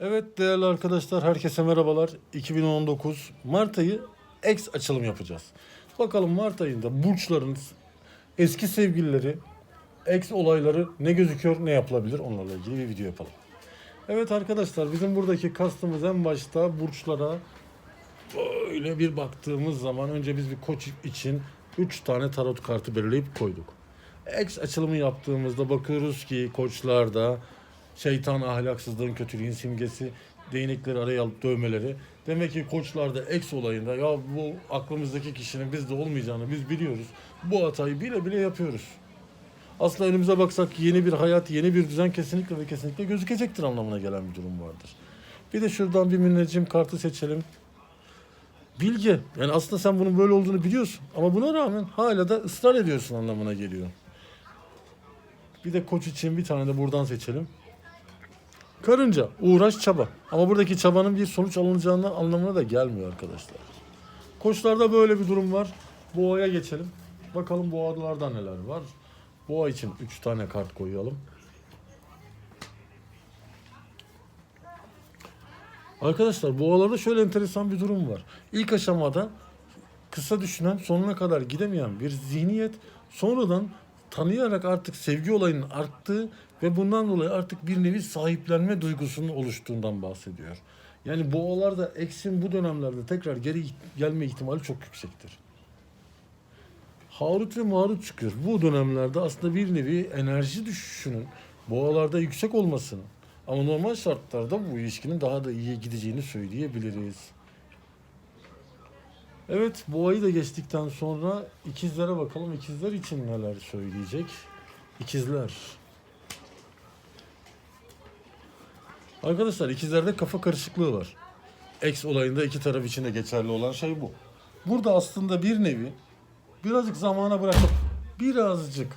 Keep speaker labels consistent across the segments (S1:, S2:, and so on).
S1: Evet değerli arkadaşlar herkese merhabalar. 2019 Mart ayı X açılım yapacağız. Bakalım Mart ayında burçların eski sevgilileri X olayları ne gözüküyor ne yapılabilir onlarla ilgili bir video yapalım. Evet arkadaşlar bizim buradaki kastımız en başta burçlara böyle bir baktığımız zaman önce biz bir koç için 3 tane tarot kartı belirleyip koyduk. X açılımı yaptığımızda bakıyoruz ki koçlarda şeytan ahlaksızlığın kötülüğün simgesi değnekleri araya alıp dövmeleri. Demek ki koçlarda X olayında ya bu aklımızdaki kişinin bizde olmayacağını biz biliyoruz. Bu hatayı bile bile yapıyoruz. Aslında önümüze baksak yeni bir hayat, yeni bir düzen kesinlikle ve kesinlikle gözükecektir anlamına gelen bir durum vardır. Bir de şuradan bir müneccim kartı seçelim. Bilge. Yani aslında sen bunun böyle olduğunu biliyorsun. Ama buna rağmen hala da ısrar ediyorsun anlamına geliyor. Bir de koç için bir tane de buradan seçelim. Karınca, uğraş, çaba. Ama buradaki çabanın bir sonuç alınacağını anlamına da gelmiyor arkadaşlar. Koçlarda böyle bir durum var. Boğaya geçelim. Bakalım boğalarda neler var. Boğa için 3 tane kart koyalım. Arkadaşlar boğalarda şöyle enteresan bir durum var. İlk aşamada kısa düşünen sonuna kadar gidemeyen bir zihniyet sonradan tanıyarak artık sevgi olayının arttığı ve bundan dolayı artık bir nevi sahiplenme duygusunun oluştuğundan bahsediyor. Yani boğalarda eksin bu dönemlerde tekrar geri gelme ihtimali çok yüksektir. Harut ve Marut çıkıyor. Bu dönemlerde aslında bir nevi enerji düşüşünün boğalarda yüksek olmasını ama normal şartlarda bu ilişkinin daha da iyiye gideceğini söyleyebiliriz. Evet boğayı da geçtikten sonra ikizlere bakalım. İkizler için neler söyleyecek? İkizler. Arkadaşlar ikizlerde kafa karışıklığı var. X olayında iki taraf için de geçerli olan şey bu. Burada aslında bir nevi birazcık zamana bırakıp birazcık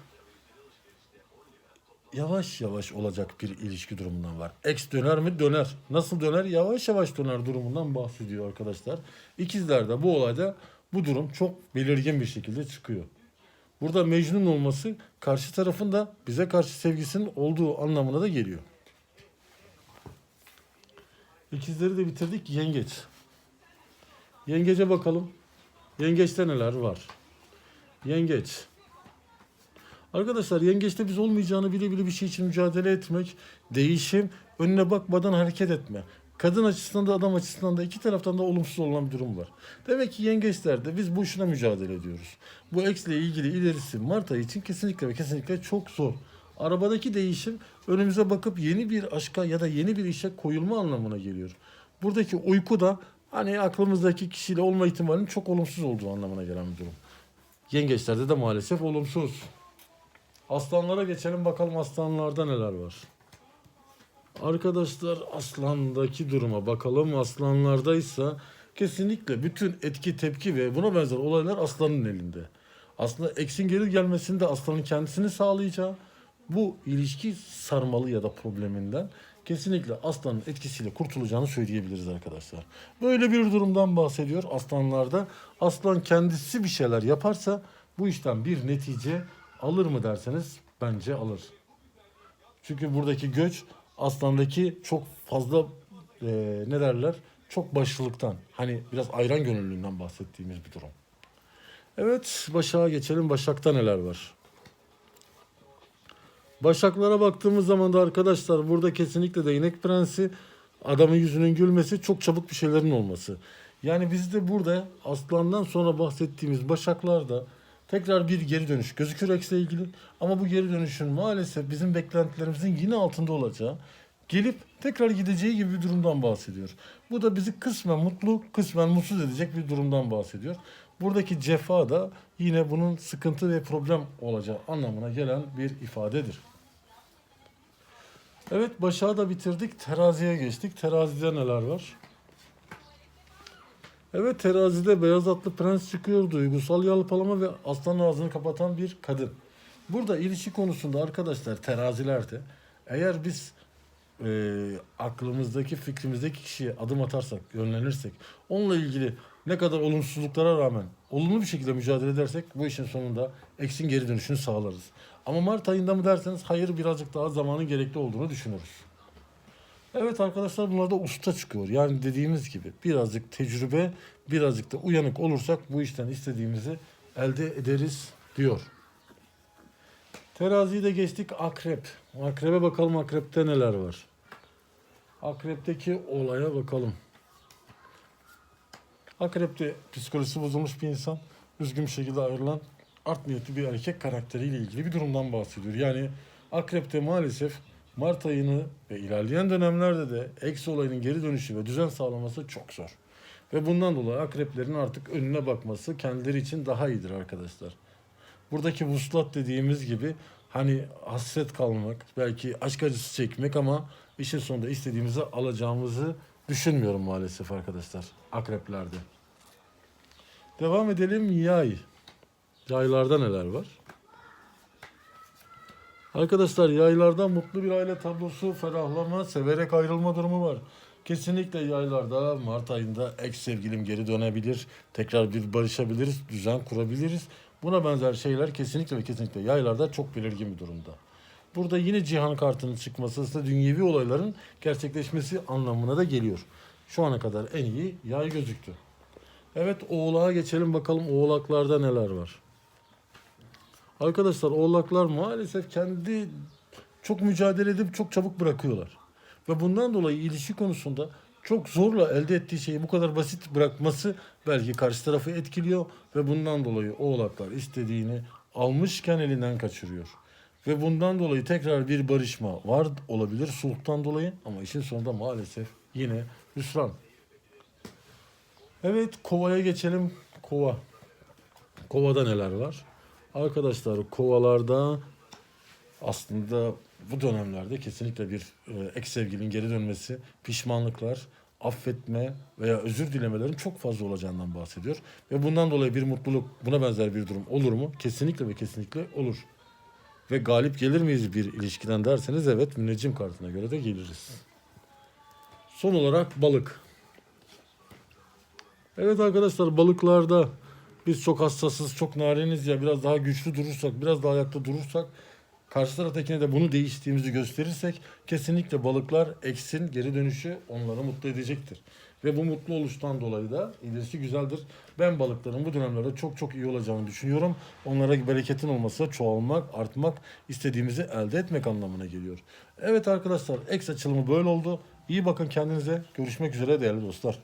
S1: yavaş yavaş olacak bir ilişki durumundan var. X döner mi? Döner. Nasıl döner? Yavaş yavaş döner durumundan bahsediyor arkadaşlar. İkizlerde bu olayda bu durum çok belirgin bir şekilde çıkıyor. Burada Mecnun olması karşı tarafın da bize karşı sevgisinin olduğu anlamına da geliyor. İkizleri de bitirdik. Yengeç. Yengece bakalım. Yengeçte neler var? Yengeç. Arkadaşlar yengeçte biz olmayacağını bile bile bir şey için mücadele etmek, değişim, önüne bakmadan hareket etme. Kadın açısından da adam açısından da iki taraftan da olumsuz olan bir durum var. Demek ki yengeçlerde biz işine mücadele ediyoruz. Bu eksle ilgili ilerisi Mart ayı için kesinlikle ve kesinlikle çok zor. Arabadaki değişim önümüze bakıp yeni bir aşka ya da yeni bir işe koyulma anlamına geliyor. Buradaki uyku da hani aklımızdaki kişiyle olma ihtimalinin çok olumsuz olduğu anlamına gelen bir durum. Yengeçlerde de maalesef olumsuz. Aslanlara geçelim bakalım aslanlarda neler var. Arkadaşlar aslandaki duruma bakalım. Aslanlardaysa kesinlikle bütün etki tepki ve buna benzer olaylar aslanın elinde. Aslında eksin geri gelmesinde aslanın kendisini sağlayacağı bu ilişki sarmalı ya da probleminden kesinlikle aslanın etkisiyle kurtulacağını söyleyebiliriz arkadaşlar. Böyle bir durumdan bahsediyor aslanlarda. Aslan kendisi bir şeyler yaparsa bu işten bir netice alır mı derseniz bence alır. Çünkü buradaki göç aslandaki çok fazla e, ne derler çok başlılıktan hani biraz ayran gönüllülüğünden bahsettiğimiz bir durum. Evet Başak'a geçelim. Başak'ta neler var? Başaklara baktığımız zaman da arkadaşlar burada kesinlikle değnek prensi adamın yüzünün gülmesi çok çabuk bir şeylerin olması. Yani bizde burada aslandan sonra bahsettiğimiz başaklarda tekrar bir geri dönüş gözükür X'le ilgili. Ama bu geri dönüşün maalesef bizim beklentilerimizin yine altında olacağı, gelip tekrar gideceği gibi bir durumdan bahsediyor. Bu da bizi kısmen mutlu, kısmen mutsuz edecek bir durumdan bahsediyor. Buradaki cefa da yine bunun sıkıntı ve problem olacağı anlamına gelen bir ifadedir. Evet Başak'ı da bitirdik. Teraziye geçtik. Terazide neler var? Evet terazide beyaz atlı prens çıkıyor. Duygusal yalpalama ve aslan ağzını kapatan bir kadın. Burada ilişki konusunda arkadaşlar terazilerde eğer biz e, aklımızdaki fikrimizdeki kişiye adım atarsak, yönlenirsek, onunla ilgili ne kadar olumsuzluklara rağmen olumlu bir şekilde mücadele edersek bu işin sonunda eksin geri dönüşünü sağlarız. Ama Mart ayında mı derseniz hayır birazcık daha zamanın gerekli olduğunu düşünürüz. Evet arkadaşlar bunlarda usta çıkıyor. Yani dediğimiz gibi birazcık tecrübe, birazcık da uyanık olursak bu işten istediğimizi elde ederiz diyor. Teraziyi de geçtik akrep. Akrebe bakalım akrepte neler var. Akrepteki olaya bakalım. Akrepte psikolojisi bozulmuş bir insan, üzgün bir şekilde ayrılan art niyetli bir erkek karakteriyle ilgili bir durumdan bahsediyor. Yani akrepte maalesef Mart ayını ve ilerleyen dönemlerde de eksi olayının geri dönüşü ve düzen sağlaması çok zor. Ve bundan dolayı akreplerin artık önüne bakması kendileri için daha iyidir arkadaşlar. Buradaki vuslat dediğimiz gibi hani hasret kalmak, belki aşk acısı çekmek ama işin sonunda istediğimizi alacağımızı düşünmüyorum maalesef arkadaşlar akreplerde. Devam edelim yay. Yaylarda neler var? Arkadaşlar yaylarda mutlu bir aile tablosu, ferahlama, severek ayrılma durumu var. Kesinlikle yaylarda Mart ayında ex sevgilim geri dönebilir, tekrar bir barışabiliriz, düzen kurabiliriz. Buna benzer şeyler kesinlikle ve kesinlikle yaylarda çok belirgin bir durumda. Burada yine cihan kartının çıkması ise dünyevi olayların gerçekleşmesi anlamına da geliyor. Şu ana kadar en iyi yay gözüktü. Evet oğlağa geçelim bakalım oğlaklarda neler var. Arkadaşlar oğlaklar maalesef kendi çok mücadele edip çok çabuk bırakıyorlar. Ve bundan dolayı ilişki konusunda çok zorla elde ettiği şeyi bu kadar basit bırakması belki karşı tarafı etkiliyor ve bundan dolayı oğlaklar istediğini almışken elinden kaçırıyor. Ve bundan dolayı tekrar bir barışma var olabilir sulhtan dolayı ama işin sonunda maalesef yine hüsran. Evet kovaya geçelim. Kova. Kovada neler var? Arkadaşlar kovalarda aslında bu dönemlerde kesinlikle bir ex sevgilinin geri dönmesi, pişmanlıklar, affetme veya özür dilemelerin çok fazla olacağından bahsediyor. Ve bundan dolayı bir mutluluk, buna benzer bir durum olur mu? Kesinlikle ve kesinlikle olur. Ve galip gelir miyiz bir ilişkiden derseniz evet müneccim kartına göre de geliriz. Son olarak balık. Evet arkadaşlar balıklarda biz çok hassasız, çok nariniz ya biraz daha güçlü durursak, biraz daha ayakta durursak karşı taraftakine de bunu değiştiğimizi gösterirsek kesinlikle balıklar eksin geri dönüşü onları mutlu edecektir. Ve bu mutlu oluştan dolayı da ilerisi güzeldir. Ben balıkların bu dönemlerde çok çok iyi olacağını düşünüyorum. Onlara bereketin olması, çoğalmak, artmak, istediğimizi elde etmek anlamına geliyor. Evet arkadaşlar, eks açılımı böyle oldu. İyi bakın kendinize. Görüşmek üzere değerli dostlar.